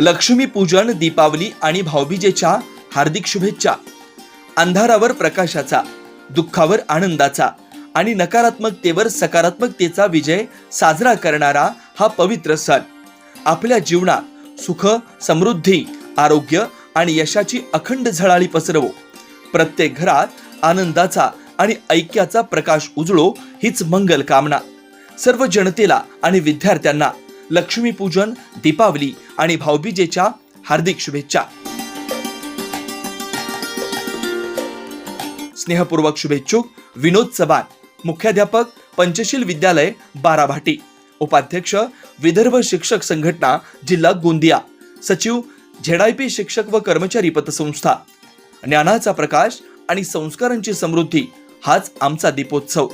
लक्ष्मीपूजन दीपावली आणि भाऊबीजेच्या हार्दिक शुभेच्छा. अंधारावर प्रकाशाचा दुःखावर आनंदाचा आणि नकारात्मकतेवर सकारात्मकतेचा विजय साजरा करणारा हा पवित्र सण. आपल्या जीवनात सुख समृद्धी आरोग्य आणि यशाची अखंड झळाळी पसरवो. प्रत्येक घरात आनंदाचा आणि ऐक्याचा प्रकाश उजळो हीच मंगल कामना. सर्व जनतेला आणि विद्यार्थ्यांना लक्ष्मीपूजन दीपावली आणि भाऊबीजेच्या हार्दिक शुभेच्छा. स्नेहपूर्वक शुभेच्छुक विनोद चव्हाण मुख्याध्यापक पंचशील विद्यालय बाराभाटी. उपाध्यक्ष विदर्भ शिक्षक संघटना जिल्हा गोंदिया. सचिव झेडायपी शिक्षक व कर्मचारी पतसंस्था. ज्ञानाचा प्रकाश आणि संस्कारांची समृद्धी हाच आमचा दीपोत्सव.